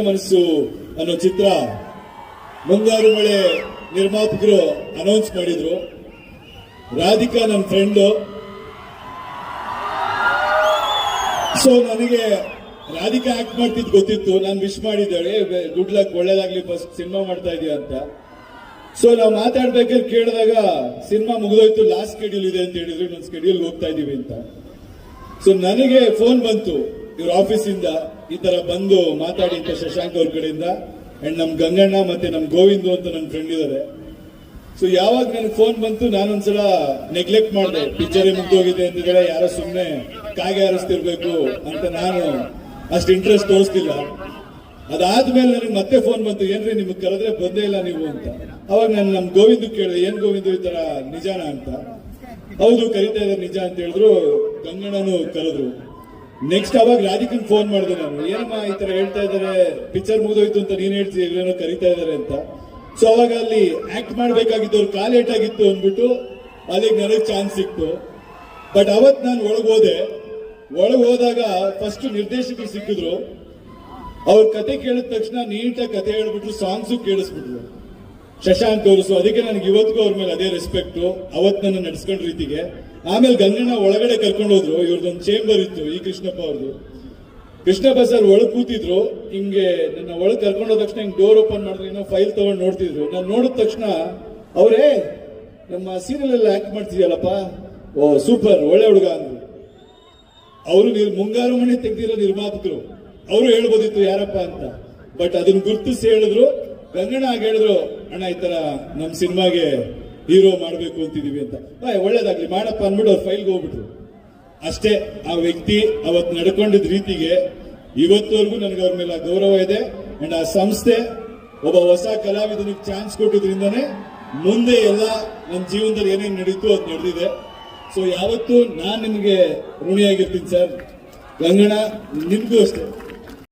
ಮನಸ್ಸು ಅನ್ನೋ ಚಿತ್ರ ಮುಂಗಾರು ಮಳೆ ನಿರ್ಮಾಪಕರು ಅನೌನ್ಸ್ ಮಾಡಿದ್ರು. ರಾಧಿಕಾ ನನ್ನ ಫ್ರೆಂಡು ಸೊ ನನಗೆ ರಾಧಿಕಾ ಆಕ್ಟ್ ಮಾಡ್ತಿದ್ ಗೊತ್ತಿತ್ತು. ನಾನು ವಿಶ್ ಮಾಡಿದ್ದಾಳೆ ಗುಡ್ ಲಕ್ ಒಳ್ಳೇದಾಗ್ಲಿ ಫಸ್ಟ್ ಸಿನಿಮಾ ಮಾಡ್ತಾ ಇದೀಯ ಅಂತ. ಸೊ ನಾವು ಮಾತಾಡ್ಬೇಕಾದ್ರೆ ಕೇಳಿದಾಗ ಸಿನಿಮಾ ಮುಗಿದೋಯ್ತು ಲಾಸ್ಟ್ ಸ್ಕೆಡ್ಯೂಲ್ ಇದೆ ಅಂತ ಹೇಳಿದ್ರು. ನನ್ನ ಸ್ಕೆಡ್ಯೂಲ್ ಹೋಗ್ತಾ ಇದೀವಿ ಅಂತ. ಸೊ ನನಗೆ ಫೋನ್ ಬಂತು ಇವ್ರ ಆಫೀಸಿಂದ ಈ ತರ ಬಂದು ಮಾತಾಡಿ ಅಂತ ಶಶಾಂಕ್ ಅವ್ರ ಕಡೆಯಿಂದ. ಅಂಡ್ ನಮ್ ಗಂಗಣ್ಣ ಮತ್ತೆ ನಮ್ ಗೋವಿಂದು ಅಂತ ನನ್ನ ಫ್ರೆಂಡ್ ಇದಾರೆ. ಸೊ ಯಾವಾಗ ನನಗೆ ಫೋನ್ ಬಂತು, ನಾನೊಂದ್ಸಲ ನೆಗ್ಲೆಕ್ಟ್ ಮಾಡಿದೆ. ಪಿಕ್ಚರ್ ಮುಗ್ದೋಗಿದೆ ಅಂತಿದ್ರೆ ಯಾರೋ ಸುಮ್ಮನೆ ಕಾಗೆ ಹಾರಿಸ್ತಿರ್ಬೇಕು ಅಂತ ನಾನು ಅಷ್ಟು ಇಂಟ್ರೆಸ್ಟ್ ತೋರಿಸ್ತಿಲ್ಲ. ಅದಾದ್ಮೇಲೆ ನನಗೆ ಮತ್ತೆ ಫೋನ್ ಬಂತು, ಏನ್ರಿ ನಿಮ್ಗೆ ಕರೆದ್ರೆ ಬಂದೇ ಇಲ್ಲ ನೀವು ಅಂತ. ಅವಾಗ ನಾನು ನಮ್ ಗೋವಿಂದ ಕೇಳಿದೆ, ಏನ್ ಗೋವಿಂದು ಈ ತರ ನಿಜಾನ? ಅಂತ. ಹೌದು, ಕರಿತಾ ಇದ್ದಾರೆ ನಿಜ ಅಂತ ಹೇಳಿದ್ರು. ಗಂಗಣ್ಣನು ಕರೆದ್ರು. ನೆಕ್ಸ್ಟ್ ಅವಾಗ ರಾಧಿಕನ್ ಫೋನ್ ಮಾಡಿದೆ ನಾನು. ಏನಮ್ಮ ಈ ತರ ಹೇಳ್ತಾ ಇದಾರೆ ಪಿಕ್ಚರ್ ಮುಗಿದೋಯ್ತು ಅಂತ ನೀನ್ ಹೇಳ್ತೀಯ? ಏನೋ ಕರಿತಾ ಇದಾರೆ ಅಂತ. ಸೊ ಅವಾಗ ಅಲ್ಲಿ ಆಕ್ಟ್ ಮಾಡ್ಬೇಕಾಗಿದ್ದವ್ರು ಕಾಲ್ ಏಟಾಗಿತ್ತು ಅಂದ್ಬಿಟ್ಟು ಅಲ್ಲಿಗೆ ನನಗೆ ಚಾನ್ಸ್ ಸಿಕ್ತು. ಬಟ್ ಅವತ್ ನಾನು ಒಳಗೆ ಹೋದೆ. ಒಳಗೆ ಹೋದಾಗ ಫಸ್ಟ್ ನಿರ್ದೇಶಕರು ಸಿಕ್ಕಿದ್ರು. ಅವ್ರ ಕತೆ ಕೇಳಿದ ತಕ್ಷಣ ನೀಟಾಗಿ ಕತೆ ಹೇಳ್ಬಿಟ್ರು ಸಾಂಗ್ಸು ಕೇಳಿಸ್ಬಿಟ್ರು. ಶಶಾಂಕ್ ಅವರು ಸೊ ಅದಕ್ಕೆ ನನಗೆ ಇವತ್ತಿಗೂ ಅವ್ರ ಮೇಲೆ ಅದೇ ರೆಸ್ಪೆಕ್ಟ್ ಅವತ್ತು ನನ್ನ ನಡ್ಸ್ಕೊಂಡ್ ರೀತಿಗೆ ಆಮೇಲೆ ಗಂಗಣ್ಣ ಒಳಗಡೆ ಕರ್ಕೊಂಡು ಹೋದ್ರು, ಇವ್ರದೊಂದು ಚೇಂಬರ್ ಇತ್ತು ಈ ಕೃಷ್ಣಪ್ಪ ಅವ್ರದ್ದು ಕೃಷ್ಣಪ್ಪ ಸರ್ ಒಳಗೆ ಕೂತಿದ್ರು, ಹಿಂಗೆ ನನ್ನ ಒಳಗೆ ಕರ್ಕೊಂಡು ಹೋದ ತಕ್ಷಣ ಹಿಂಗೆ ಡೋರ್ ಓಪನ್ ಮಾಡಿದ್ರು, ಏನೋ ಫೈಲ್ ತಗೊಂಡು ನೋಡ್ತಿದ್ರು. ನಾನು ನೋಡಿದ ತಕ್ಷಣ ಅವರೇ, ನಮ್ಮ ಸೀರಿಯಲ್ ಎಲ್ಲ ಆಕ್ಟ್ ಮಾಡ್ತಿದ್ಯಲ್ಲಪ್ಪ? ಓ ಸೂಪರ್ ಒಳ್ಳೆ ಹುಡುಗ ಅಂದ್ರು. ಅವರು ನೀರು, ಮುಂಗಾರು ಮನೆ ತೆಗ್ದಿರೋ ನಿರ್ಮಾಪಕರು. ಅವರು ಹೇಳ್ಬೋದಿತ್ತು ಯಾರಪ್ಪ ಅಂತ. ಬಟ್ ಅದನ್ನ ಗುರ್ತಿಸಿ ಹೇಳಿದ್ರು. ಗಂಗಣ್ಣ ಹೇಳಿದ್ರು, ಅಣ್ಣ, ಈ ತರ ನಮ್ಮ ಸಿನಿಮಾಗೆ ಹೀರೋ ಮಾಡಬೇಕು ಅಂತಿದೀವಿ ಅಂತ. "ಆಯ್, ಒಳ್ಳೇದಾಗ್ಲಿ ಮಾಡಪ್ಪ ಅಂದ್ಬಿಟ್ಟು ಅವ್ರ ಫೈಲ್ಗೆ ಹೋಗ್ಬಿಟ್ರು. ಅಷ್ಟೇ ಆ ವ್ಯಕ್ತಿ ಅವತ್ತು ನಡ್ಕೊಂಡಿದ್ದ ರೀತಿಗೆ ಇವತ್ತವರೆಗೂ ನನಗೆ ಅವ್ರ ಮೇಲೆ ಗೌರವ ಇದೆ. ಅಂಡ್ ಆ ಸಂಸ್ಥೆ ಒಬ್ಬ ಹೊಸ ಕಲಾವಿದನಿಗೆ ಚಾನ್ಸ್ ಕೊಟ್ಟಿದ್ರಿಂದಾನೆ ಮುಂದೆ ಎಲ್ಲ ನನ್ನ ಜೀವನದಲ್ಲಿ ಏನೇನು ನಡೀತು ಅದು ನಡೆದಿದೆ. ಸೊ ಯಾವತ್ತೂ ನಾನು ನಿಮಗೆ ಋಣಿಯಾಗಿರ್ತೀನಿ ಸರ್. ಗಂಗಣ ನಿಮಗೂ ಅಷ್ಟೇ.